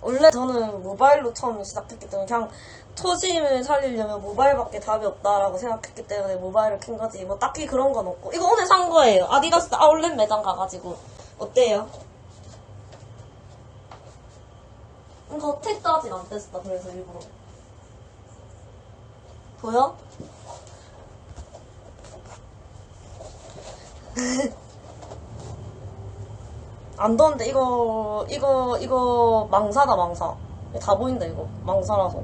원래 저는 모바일로 처음 시작했기 때문에 그냥 초심을 살리려면 모바일밖에 답이 없다라고 생각했기 때문에 모바일을 킨 거지. 뭐 딱히 그런 건 없고. 이거 오늘 산 거예요. 아디다스 아울렛 매장 가가지고. 어때요? 이거 택도 아직 안 뗐어 그래서 일부러. 보여? 안 더운데 이거 이거 이거 망사다 망사 다 보인다 이거 망사라서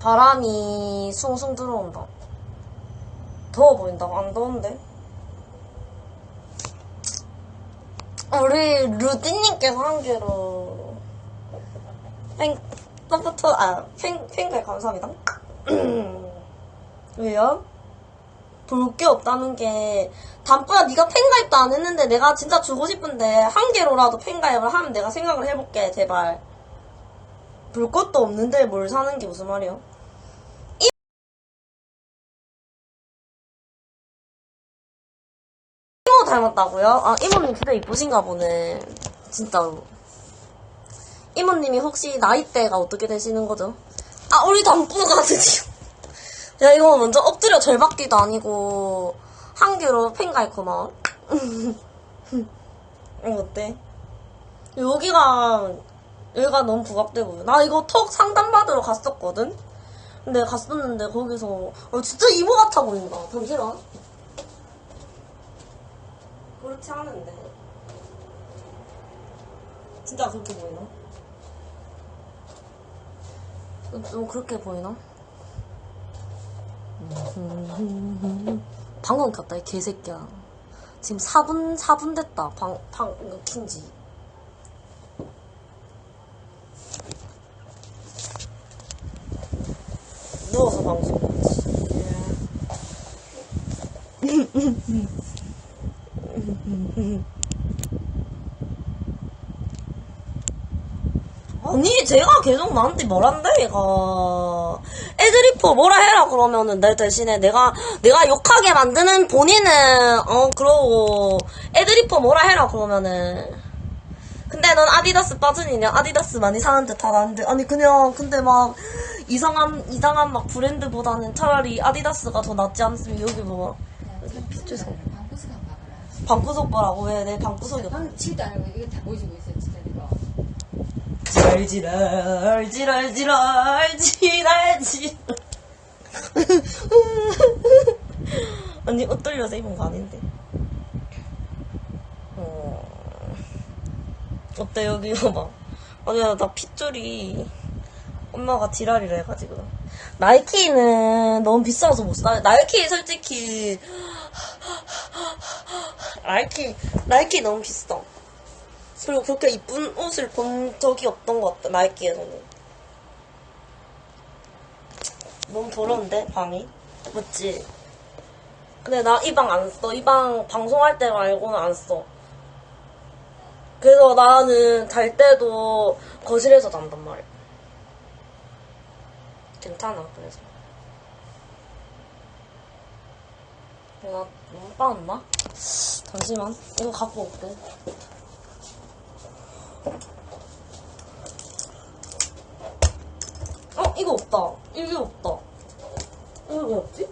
바람이 숭숭 들어온다 더워 보인다고 안 더운데 우리 루디님께서 한 개로 팬 서포터 아팬 팬가에 감사합니다 왜요? 볼 게 없다는 게 단프야 네가 팬가입도 안 했는데 내가 진짜 주고 싶은데 한 개로라도 팬가입을 하면 내가 생각을 해볼게 제발 볼 것도 없는데 뭘 사는 게 무슨 말이야 이- 이모 닮았다고요? 아 이모님 진짜 이쁘신가 보네 진짜로 이모님이 혹시 나이대가 어떻게 되시는 거죠? 아 우리 단프가 드디어 야 이거 먼저 엎드려 절받기도 아니고 한 개로 팬가있구나 이거 어때? 여기가 여기가 너무 부각돼 보여 나 이거 턱 상담받으러 갔었거든? 근데 갔었는데 거기서 어, 진짜 이모 같아 보인다 잠시만 그렇지 않은데 진짜 그렇게 보이나? 좀- 좀 그렇게 보이나? 방금 켰다, 이 개새끼야. 지금 4분, 4분 됐다. 방, 방, 이거 킨지. 누워서 방송하지. 아니, 제가 계속 나한테 뭐란다, 얘가. 애드리퍼 뭐라 해라, 그러면은, 내 대신에 내가, 내가 욕하게 만드는 본인은, 어, 그러고, 애드리퍼 뭐라 해라, 그러면은. 근데 넌 아디다스 빠지니냐? 아디다스 많이 사는 듯 하는데. 아니, 그냥, 근데 막, 이상한, 이상한 막 브랜드보다는 차라리 아디다스가 더 낫지 않습니까? 여기 뭐, 죄송. 방구석 거라고 왜 내 방구석이 없어? 방금 치도 아니고 이게 다 보여주고 있어, 진짜 이거. 지랄지랄 지랄지랄 지랄지랄. 언니 옷 돌려서 입은 거 아닌데. 어... 어때 여기 봐봐. 아니야 나 핏줄이 엄마가 지랄이라 해가지고. 나이키는 너무 비싸서 못 사. 나이키 솔직히. 나이키 나이키 너무 비싸. 그리고 그렇게 이쁜 옷을 본 적이 없던 것 같다, 나이키에서는. 너무 더러운데, 방이? 맞지? 근데 나 이 방 안 써. 이 방 방송할 때 말고는 안 써. 그래서 나는 잘 때도 거실에서 잔단 말이야. 괜찮아, 그래서. 내가 너무 빠았나? 잠시만. 이거 갖고 올게. 어, 이거 없다. 이게 없다. 이거 왜 없지?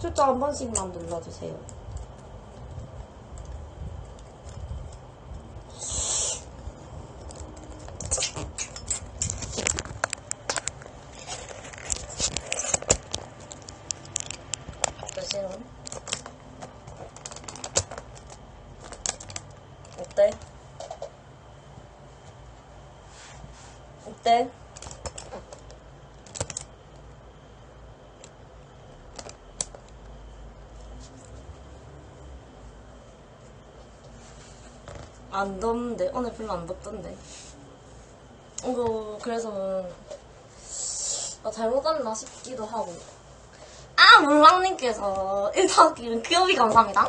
숫자 한 번씩만 눌러주세요. 잠시만. 어때? 어때? 안 덥는데 오늘 별로 안 덥던데 이거 그래서 나 잘못 갔나 싶기도 하고 아 몰랑님께서 일타기는 귀여비 감사합니다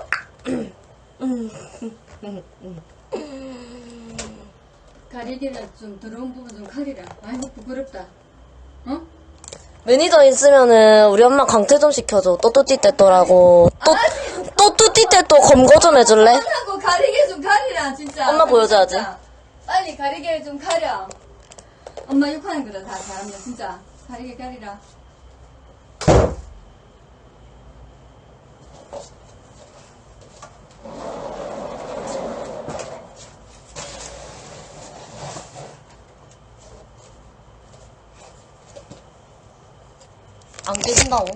가리기는 좀 더러운 부분 좀 가리라. 아이고, 부끄럽다. 어? 매니저 있으면은 우리 엄마 강퇴 좀 시켜줘. 또뚜띠 떼또라고. 또, 또뚜띠 떼또 검거 좀 해줄래? 가리개 좀 가리라 진짜. 엄마 보여줘야지. 진짜. 빨리 가리개 좀 가려. 엄마 욕하는 거다 다 잘하면 진짜 가리개 가리라. 안 깨진다고.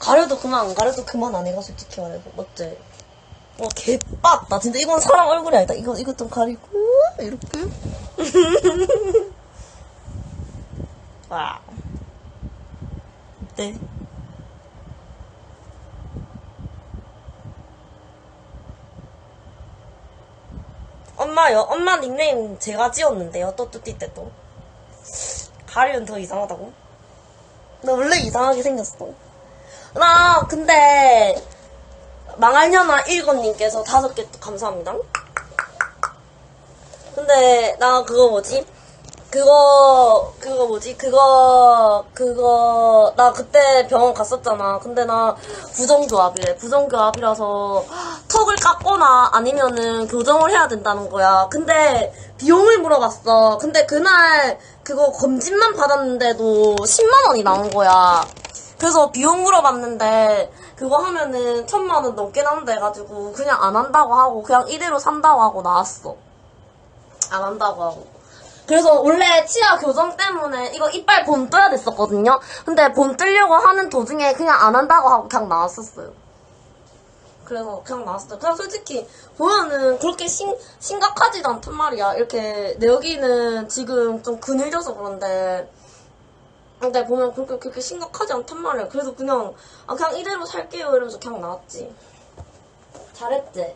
가려도 그만, 안 가려도 그만 안 해가 솔직히 말해서. 맞지? 와, 개빡. 나 진짜 이건 사람 얼굴이 아니다. 이거, 이거 좀 가리고, 이렇게. 와. 어때? 엄마요? 엄마 닉네임 제가 지었는데요. 또뚜띠 때 또. 가리면 더 이상하다고? 나 원래 이상하게 생겼어. 나 근데 망할려나 1건님께서 다섯 개 감사합니다. 근데 나 그거 뭐지? 그거 그거 뭐지? 그거 그거 나 그때 병원 갔었잖아. 근데 나 부정교합이래. 부정교합이라서 턱을 깎거나 아니면은 교정을 해야 된다는 거야. 근데 비용을 물어봤어. 근데 그날 그거 검진만 받았는데도 10만 원이 나온 거야. 그래서 비용 물어봤는데 그거 하면은 천만 원 넘게 나온다 해가지고 그냥 안 한다고 하고 그냥 이대로 산다고 하고 나왔어. 안 한다고 하고. 그래서 원래 치아 교정 때문에 이거 이빨 본 떠야 됐었거든요. 근데 본 뜨려고 하는 도중에 그냥 안 한다고 하고 그냥 나왔었어요. 그래서 그냥 나왔어요. 그냥 솔직히 보면은 그렇게 심, 심각하지도 않단 말이야. 이렇게 내 여기는 지금 좀 그늘져서 그런데 근데 보면 그렇게 그렇게 심각하지 않단 말이야. 그래서 그냥 아 그냥 이대로 살게요 이러면서 그냥 나왔지. 잘했지.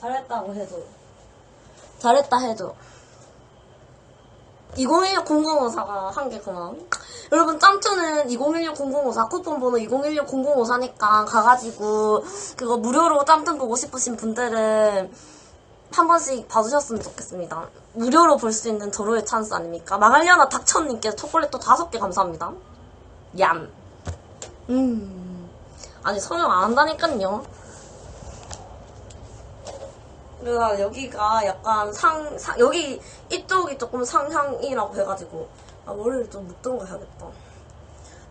잘했다고 해줘. 잘했다 해줘. 2016-0054가 한 개 그만. 여러분, 짬투는 2016-0054 쿠폰 번호 2016-0054니까 가가지고 그거 무료로 짬투 보고 싶으신 분들은 한 번씩 봐주셨으면 좋겠습니다. 무료로 볼 수 있는 절호의 찬스 아닙니까? 망할려나 닥천님께 초콜릿 또 다섯 개 감사합니다. 얌. 음. 아니, 설명 안 한다니깐요. 그래서 여기가 약간 상, 상- 여기 이쪽이 조금 상향이라고 해가지고 아 머리를 좀 묶던 거 해야겠다.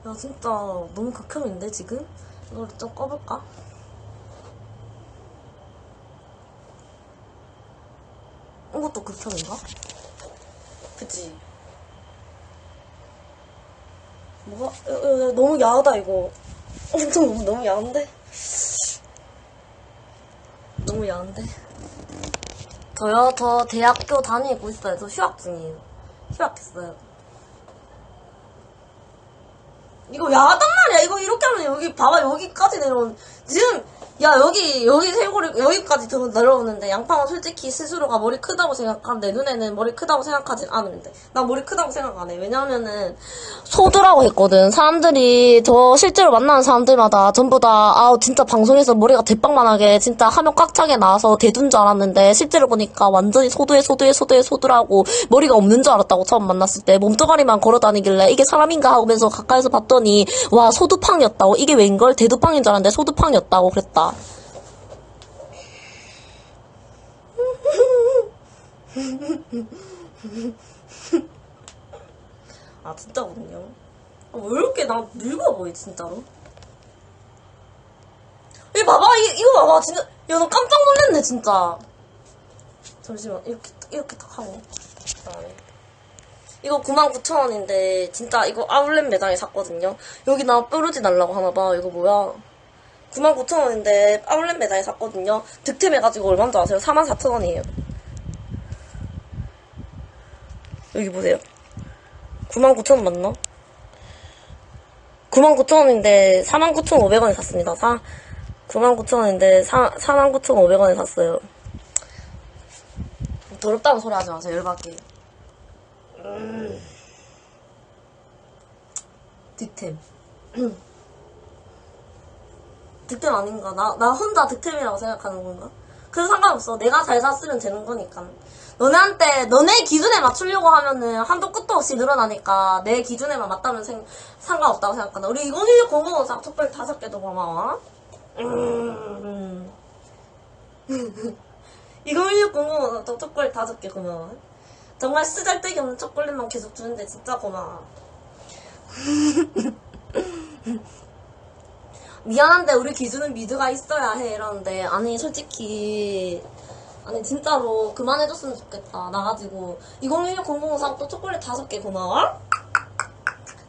야 진짜 너무 극혐인데 지금? 이걸 좀 꺼볼까? 이것도 극혐인가? 그치? 뭐가? 야, 야, 야, 너무 야하다 이거. 너무 너무 야한데? 너무 야한데? 저요, 저 대학교 다니고 있어요. 저 휴학 중이에요. 휴학했어요. 이거 야하단 말이야. 이거 이렇게 하면 여기, 봐봐, 여기까지 내려온. 지금, 야, 여기, 여기 쇄골이, 여기까지 더 내려오는데, 양파가 솔직히 스스로가 머리 크다고 생각하면, 내 눈에는 머리 크다고 생각하진 않는데. 나 머리 크다고 생각 안 해. 왜냐면은, 소두라고 했거든. 사람들이, 저 실제로 만나는 사람들마다 전부 다, 아우, 진짜 방송에서 머리가 대빵만하게, 진짜 화면 꽉 차게 나와서 대둔 줄 알았는데, 실제로 보니까 완전히 소두에 소두에 소두에 소두라고, 머리가 없는 줄 알았다고 처음 만났을 때, 몸뚱아리만 걸어 다니길래, 이게 사람인가 하면서 가까이서 봤더니, 와, 소두팡이었다고. 이게 웬걸? 대두팡인 줄 알았는데, 소두팡이 었다고 그랬다. 아, 진짜거든요. 아, 왜 이렇게 나 늙어 보이, 진짜로? 이 봐봐, 이, 이거 봐봐, 진짜. 야, 너 깜짝 놀랐네, 진짜. 잠시만, 이렇게, 이렇게 딱 하고. 아, 네. 이거 99,000원인데, 진짜 이거 아울렛 매장에 샀거든요. 여기 나 뾰루지 날라고 하나봐. 이거 뭐야. 99,000원인데, 아울렛 매장에 샀거든요. 득템해가지고 얼마인 줄 아세요? 44,000원이에요. 여기 보세요. 99,000원 맞나? 99,000원인데 49,500원에 샀습니다. 사, 99,000원인데 49,500원에 샀어요. 더럽다고 소리 하지 마세요. 열받게. 음. 득템. 득템 아닌가? 나, 나 혼자 득템이라고 생각하는 건가? 그래도 상관없어. 내가 잘 샀으면 되는 거니까. 너네한테, 너네 기준에 맞추려고 하면은 한도 끝도 없이 늘어나니까 내 기준에만 맞다면 생, 상관없다고 생각한다. 우리 2016 공공원상 촛불 다섯 개도 고마워. 음. 2016 공공원상 촛불 다섯 개 고마워. 정말 쓰잘데기 없는 초콜릿만 계속 주는데 진짜 고마워. 미안한데 우리 기준은 미드가 있어야 해 이러는데. 아니 솔직히. 아니 진짜로 그만해줬으면 좋겠다. 나가지고. 2016 공공원상 또 초콜릿 다섯 개 고마워.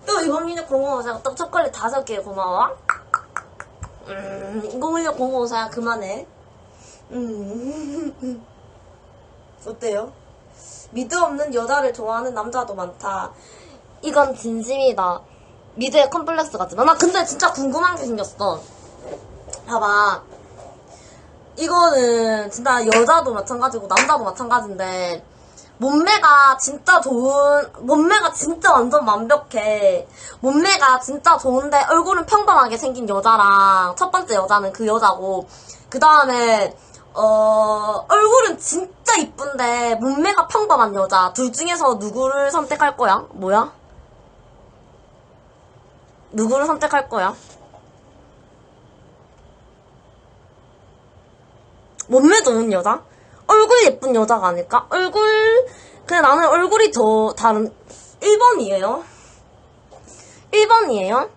또 2016 공공원상 또 초콜릿 다섯 개 고마워. 음2016 공공원상 그만해. 음. 어때요? 미드 없는 여자를 좋아하는 남자도 많다. 이건 진심이다 미드의 컴플렉스 같지만 나 근데 진짜 궁금한 게 생겼어. 봐봐. 이거는 진짜 여자도 마찬가지고 남자도 마찬가지인데 몸매가 진짜 좋은 몸매가 진짜 완전 완벽해. 몸매가 진짜 좋은데 얼굴은 평범하게 생긴 여자랑 첫 번째 여자는 그 여자고 그 다음에 어 얼굴은 진짜 이쁜데 몸매가 평범한 여자. 둘 중에서 누구를 선택할 거야? 뭐야? 누구를 선택할 거야? 몸매 좋은 여자? 얼굴 예쁜 여자가 아닐까? 얼굴, 그냥 나는 얼굴이 더 다른, 1번이에요. 1번이에요.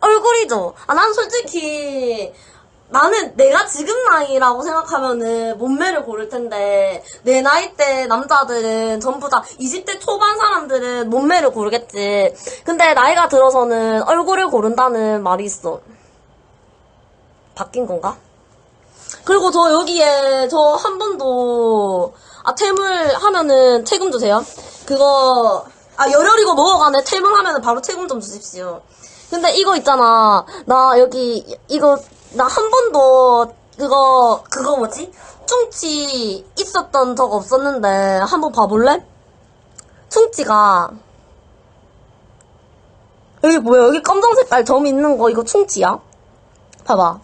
얼굴이죠. 아, 난 솔직히, 나는 내가 지금 나이라고 생각하면은 몸매를 고를 텐데, 내 나이 때 남자들은 전부 다 20대 초반 사람들은 몸매를 고르겠지. 근데 나이가 들어서는 얼굴을 고른다는 말이 있어. 바뀐 건가? 그리고 저 여기에 저 한 번도 아 퇴물 하면은 퇴금 주세요. 그거 아 열혈이고 먹어가네 퇴물 하면은 바로 퇴금 좀 주십시오. 근데 이거 있잖아 나 여기 이거 나 한 번도 그거 그거 뭐지 충치 있었던 적 없었는데 한번 봐볼래? 충치가 여기 뭐야 여기 검정 색깔 점 있는 거 이거 충치야? 봐봐.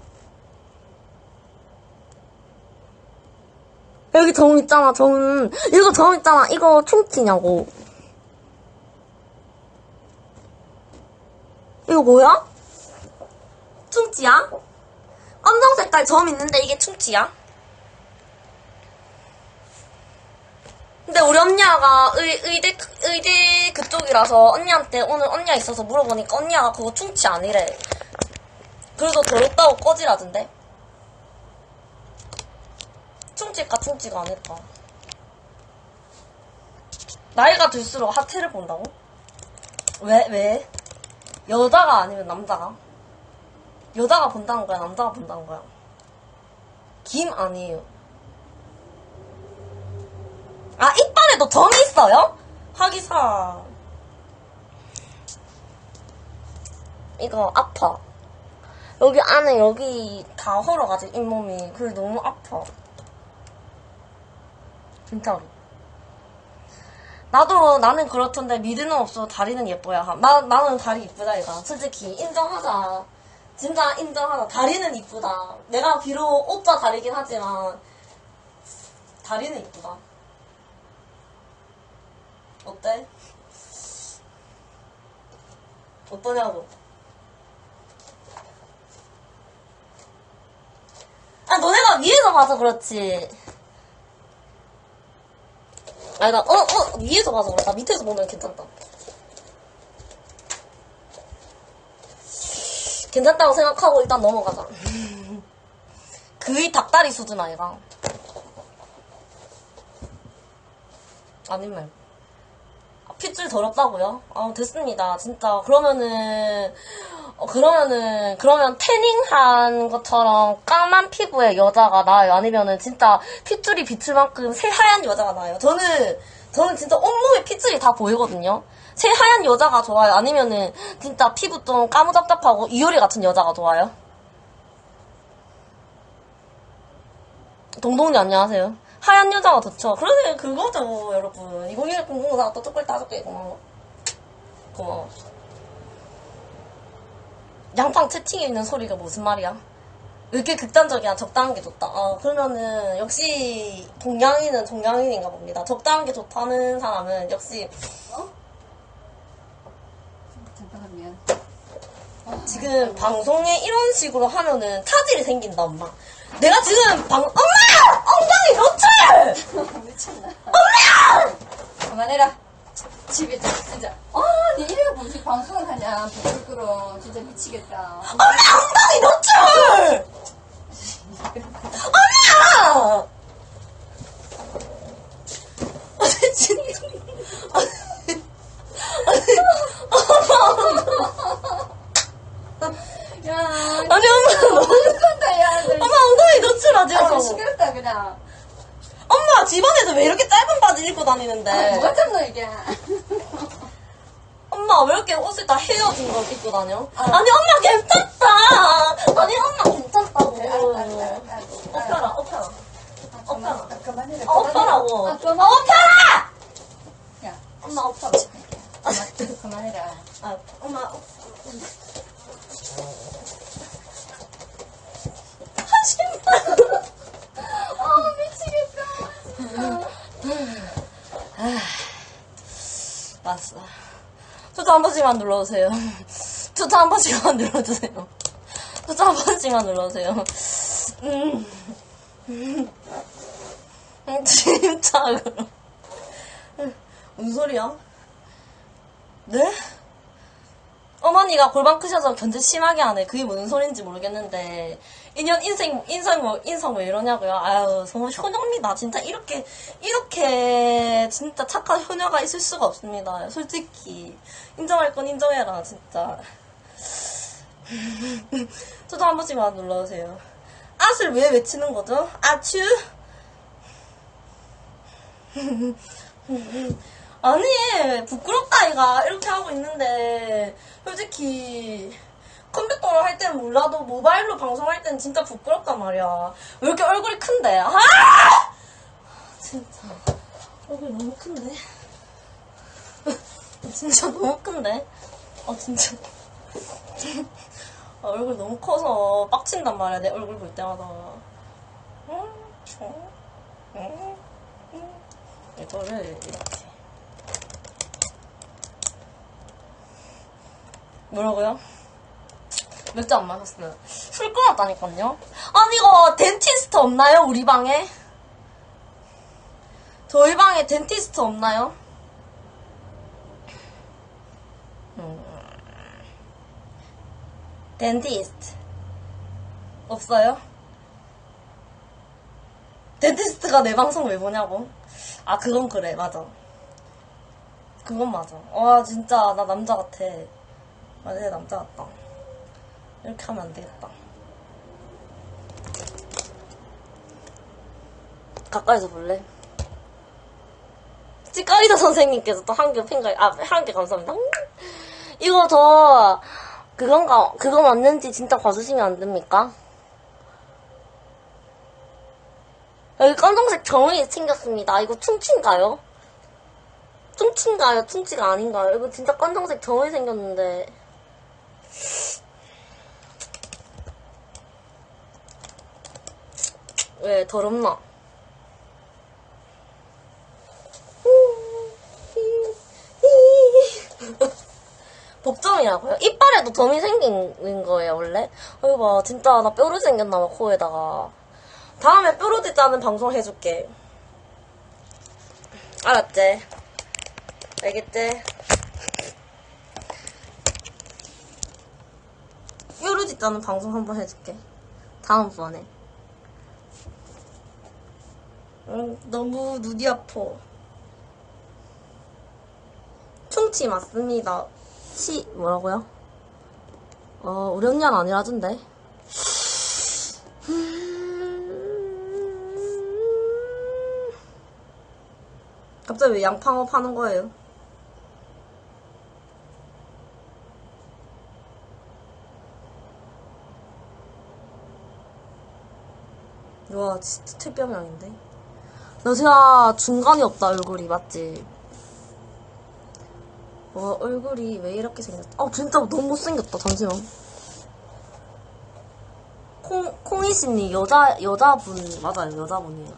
여기 점 있잖아, 점. 이거 점 있잖아. 이거 충치냐고. 이거 뭐야? 충치야? 검정 색깔 점 있는데 이게 충치야? 근데 우리 언니가 의, 의대, 의대 그쪽이라서 언니한테 오늘 언니가 있어서 물어보니까 언니가 그거 충치 아니래. 그래서 더럽다고 꺼지라던데. 충치가 충치가 아닐까. 나이가 들수록 하체를 본다고? 왜, 왜? 여자가 아니면 남자가? 여자가 본다는 거야, 남자가 본다는 거야? 김 아니에요. 아, 이빨에도 점이 있어요? 하기사. 이거 아파. 여기 안에 여기 다 헐어가지고 잇몸이 그래 너무 아파 진짜로 나도 나는 그렇던데 미드는 없어 다리는 예뻐야 함. 나 나는 다리 이쁘다 이가 솔직히 인정하자 진짜 인정하자 다리는 이쁘다 내가 비록 오빠 다리긴 하지만 다리는 이쁘다 어때? 어떠냐고 아, 너네가 위에서 봐서 그렇지. 아니, 나, 어, 어, 위에서 봐서 그렇다. 밑에서 보면 괜찮다. 괜찮다고 생각하고 일단 넘어가자. 그의 닭다리 수준 아이가. 아니면. 아, 핏줄 더럽다고요? 아, 됐습니다. 진짜. 그러면은, 어, 그러면은, 그러면 태닝한 것처럼 까만 피부의 여자가 나아요? 아니면은 진짜 핏줄이 비칠 만큼 새하얀 여자가 나아요? 저는, 저는 진짜 온몸에 핏줄이 다 보이거든요? 새하얀 여자가 좋아요? 아니면은 진짜 피부 좀 까무잡잡하고 이효리 같은 여자가 좋아요? 동동이 안녕하세요. 하얀 여자가 좋죠. 그러게 그거죠, 여러분. 2021 공공사 또 다섯 개 고마워. 고마워. 양팡 채팅에 있는 소리가 무슨 말이야? 왜 이렇게 극단적이야? 적당한 게 좋다. 어, 그러면은, 역시, 동양인은 동양인인가 봅니다. 적당한 게 좋다는 사람은, 역시, 어? 잠깐만 미안. 지금 방송에 이런 식으로 하면은 타질이 생긴다, 엄마. 내가 지금 방, 엄마! 엉덩이 노출! 미쳤나? 엄마! 그만해라. 집에 좀 진짜. 아, 니 이래가 무슨 방송을 하냐. 부끄러워. 진짜 미치겠다. 엄마 엉덩이 노출! 엄마! 아니 진짜 야, 아니 엄마 너무 미쳤다, 야. 너 엄마 엉덩이 노출하지 아, 말라고 엄마 집안에서 왜 이렇게 짧은 바지 입고 아, 다니는데 뭐가 참노, 이게. 엄마 왜 이렇게 옷을 다 헤어진 걸 입고 다녀? 아. 아니 엄마 괜찮다 아니 엄마 괜찮다고 그래, 알았다, 알았다, 알았다. 엎혀라 엎혀라 아, 그만, 아, 그만해라. 아, 엎혀라고 아, 아, 그만. 엎혀라 야, 엄마 그만, 그만해라. 아, 엄마 하지마 아, 미치겠다. 맞어 투자 한 번씩만 눌러주세요 투자 한 번씩만 눌러주세요 투자 한 번씩만 눌러주세요 음, 음. 음, 침착으로 음, 무슨 소리야? 네? 어머니가 골반 크셔서 견제 심하게 하네. 그게 무슨 소린지 모르겠는데. 인연 인생, 인성 뭐, 인성 왜 이러냐고요? 아유, 정말 효녀입니다. 진짜 이렇게, 이렇게, 진짜 착한 효녀가 있을 수가 없습니다. 솔직히. 인정할 건 인정해라, 진짜. 저도 한 번씩만 눌러주세요. 앗을 왜 외치는 거죠? 아츄? 아니 부끄럽다 이가 이렇게 하고 있는데 솔직히 컴퓨터로 할 때는 몰라도 모바일로 방송할 때는 진짜 부끄럽단 말이야. 왜 이렇게 얼굴이 큰데? 아! 진짜. 얼굴 너무 큰데? 진짜 너무 큰데? 아 진짜. 아, 얼굴 너무 커서 빡친단 말이야 내 얼굴 볼 때마다. 음, 음, 음, 음. 이거를 이렇게. 뭐라고요? 맥주 안 마셨어요. 술 끊었다니까요. 아니 이거 덴티스트 없나요? 우리 방에? 저희 방에 덴티스트 없나요? 음. 덴티스트 없어요? 덴티스트가 내 방송 왜 보냐고? 아 그건 그래 맞아. 그건 맞아. 와 진짜 나 남자 같아. 아, 내 남자 같다. 이렇게 하면 안 되겠다. 가까이서 볼래? 찌까리다 선생님께서 또 한 개 핑가, 아, 한 개 감사합니다. 이거 저, 그건가, 그거 맞는지 진짜 봐주시면 안 됩니까? 여기 검정색 점이 생겼습니다. 이거 퉁치인가요? 퉁치인가요? 퉁치가 아닌가요? 이거 진짜 검정색 점이 생겼는데. 왜 더럽나? 복점이라고요? 이빨에도 점이 생긴 거예요, 원래? 이거 봐, 진짜 나 뾰루지 생겼나 봐, 코에다가. 다음에 뾰루지 짜는 방송 해줄게. 알았지? 알겠지? 뾰루지 짜는 방송 한번 해줄게. 다음번에. 응, 너무 눈이 아파. 충치 맞습니다. 치, 뭐라고요? 어, 우리 언니는 아니라던데. 갑자기 왜 양팡어 파는 거예요? 와, 진짜 퇴병양인데? 너 진짜 중간이 없다, 얼굴이, 맞지? 와, 얼굴이 왜 이렇게 생겼어? 아, 진짜 너무 못생겼다, 잠시만. 콩, 콩이신이 여자, 여자분, 맞아요, 여자분이에요.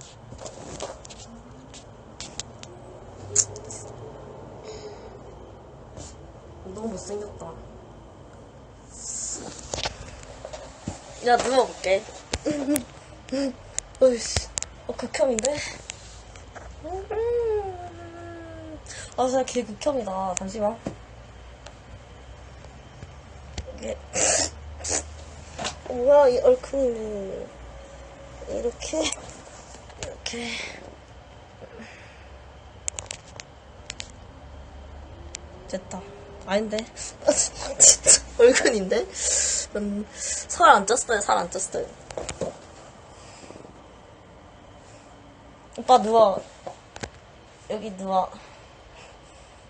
너무 못생겼다. 야, 누워볼게. 어이씨, 어, 극혐인데? 아, 진짜 개 극혐이다. 잠시만. 이게. 뭐야, 이 얼큰이는. 이렇게, 이렇게. 됐다. 아닌데. 진짜 얼큰인데? 음, 살안 쪘어요, 살 안 쪘어요. 오빠 누워. 여기 누워.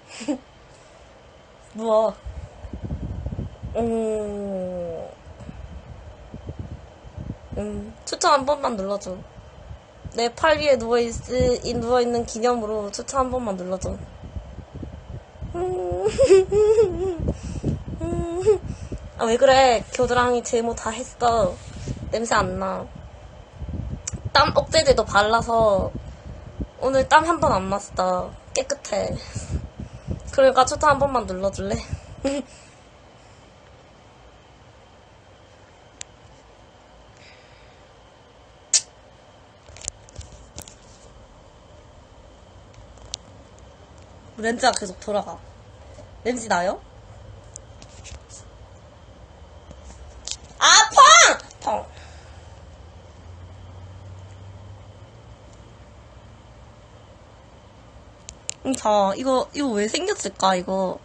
누워. 음. 음, 추천 한 번만 눌러줘. 내 팔 위에 누워있, 이- 누워있는 기념으로 추천 한 번만 눌러줘. 음. 아, 왜 그래? 겨드랑이 제모 다 했어. 냄새 안 나. 땀 억제제도 발라서 오늘 땀 한 번 안 났어. 깨끗해. 그러니까 추천 한 번만 눌러줄래? 렌즈가 계속 돌아가. 렌즈 나요? 음, 자, 이거, 이거 왜 생겼을까, 이거.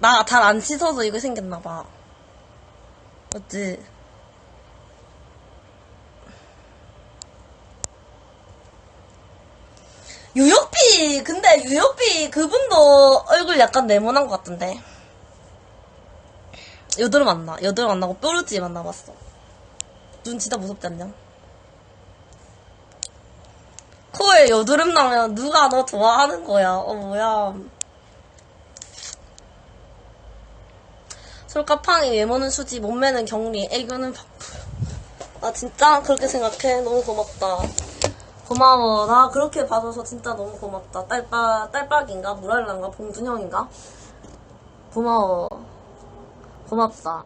나 잘 안 씻어서 이거 생겼나봐. 맞지? 유효피! 근데 유효피 그분도 얼굴 약간 네모난 것 같던데. 여드름 안 나. 여드름 안 나고 뾰루지만 남았어. 눈 진짜 무섭지 않냐? 코에 여드름 나면 누가 너 좋아하는 거야. 어, 뭐야. 솔까팡이 외모는 수지, 몸매는 경리, 애교는 박부. 나 진짜 그렇게 생각해. 너무 고맙다. 고마워. 나 그렇게 봐줘서 진짜 너무 고맙다. 딸빠, 딸빡인가? 무랄란가? 봉준형인가? 고마워. 고맙다.